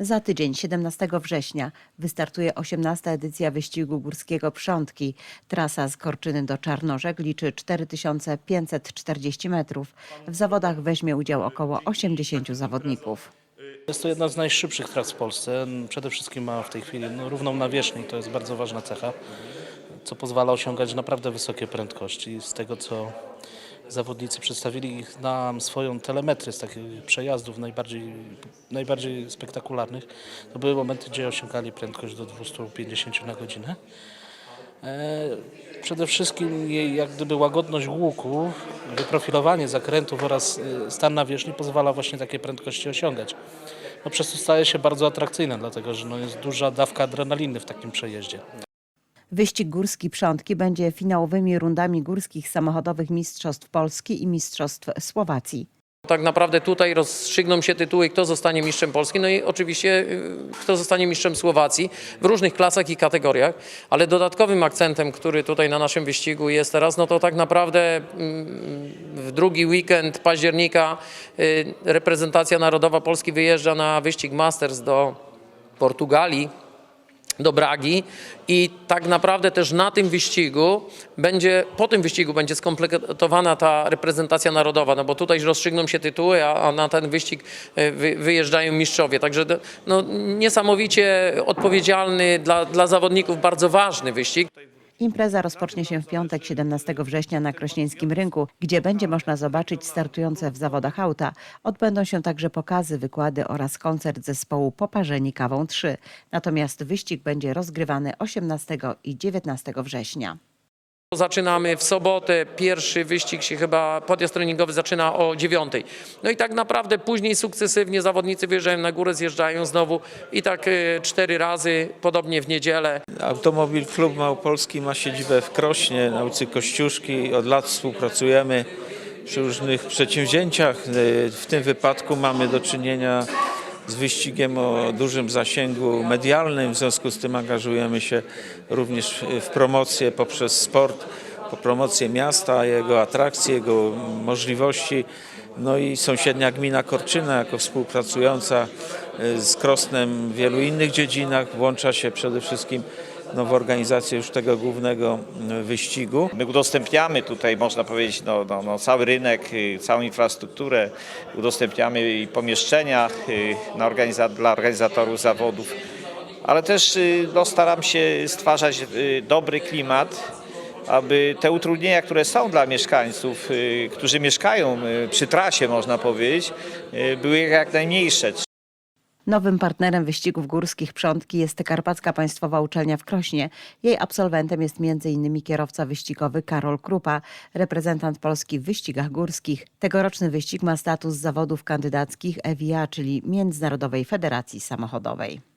Za tydzień, 17 września, wystartuje 18. edycja wyścigu górskiego Przątki. Trasa z Korczyny do Czarnorzek liczy 4540 metrów. W zawodach weźmie udział około 80 zawodników. Jest to jedna z najszybszych tras w Polsce. Przede wszystkim ma w tej chwili no, równą nawierzchnię to jest bardzo ważna cecha, co pozwala osiągać naprawdę wysokie prędkości. Z tego, co zawodnicy przedstawili nam swoją telemetrię z takich przejazdów najbardziej, najbardziej spektakularnych, to były momenty, gdzie osiągali prędkość do 250 na godzinę. E, Przede wszystkim jej jak gdyby łagodność łuku, wyprofilowanie zakrętów oraz e, stan nawierzchni pozwala właśnie takie prędkości osiągać. No przez to staje się bardzo atrakcyjne, dlatego że no jest duża dawka adrenaliny w takim przejeździe. Wyścig górski Przątki będzie finałowymi rundami górskich samochodowych Mistrzostw Polski i Mistrzostw Słowacji. Tak naprawdę tutaj rozstrzygną się tytuły, kto zostanie mistrzem Polski, no i oczywiście y, kto zostanie mistrzem Słowacji w różnych klasach i kategoriach, ale dodatkowym akcentem, który tutaj na naszym wyścigu jest teraz, no to tak naprawdę mm, w drugi weekend października y, reprezentacja narodowa Polski wyjeżdża na wyścig Masters do Portugalii do Bragi i tak naprawdę też na tym wyścigu będzie, po tym wyścigu będzie skompletowana ta reprezentacja narodowa, no bo tutaj rozstrzygną się tytuły, a, a na ten wyścig e, wy, wyjeżdżają mistrzowie. Także no, niesamowicie odpowiedzialny dla, dla zawodników, bardzo ważny wyścig. Impreza rozpocznie się w piątek 17 września na Krośnieńskim Rynku, gdzie będzie można zobaczyć startujące w zawodach auta. Odbędą się także pokazy, wykłady oraz koncert zespołu Poparzeni Kawą 3. Natomiast wyścig będzie rozgrywany 18 i 19 września. Zaczynamy w sobotę, pierwszy wyścig się chyba, podjazd treningowy zaczyna o dziewiątej. No i tak naprawdę później sukcesywnie zawodnicy wyjeżdżają na górę, zjeżdżają znowu i tak e, cztery razy, podobnie w niedzielę. Automobil Klub Małopolski ma siedzibę w Krośnie, na ulicy Kościuszki. Od lat współpracujemy przy różnych przedsięwzięciach. W tym wypadku mamy do czynienia z wyścigiem o dużym zasięgu medialnym, w związku z tym angażujemy się również w promocję poprzez sport, po promocję miasta, jego atrakcji, jego możliwości. No i sąsiednia gmina Korczyna jako współpracująca y, z Krosnem w wielu innych dziedzinach włącza się przede wszystkim no, w organizację już tego głównego y, wyścigu. My udostępniamy tutaj, można powiedzieć, no, no, no, cały rynek, y, całą infrastrukturę, udostępniamy i pomieszczenia y, na organiza- dla organizatorów zawodów, ale też y, no, staram się stwarzać dobry klimat, aby te utrudnienia, które są dla mieszkańców, którzy mieszkają przy trasie, można powiedzieć, były jak najmniejsze. Nowym partnerem wyścigów górskich Przątki jest Karpacka Państwowa Uczelnia w Krośnie. Jej absolwentem jest m.in. kierowca wyścigowy Karol Krupa, reprezentant Polski w wyścigach górskich. Tegoroczny wyścig ma status zawodów kandydackich EWIA, czyli Międzynarodowej Federacji Samochodowej.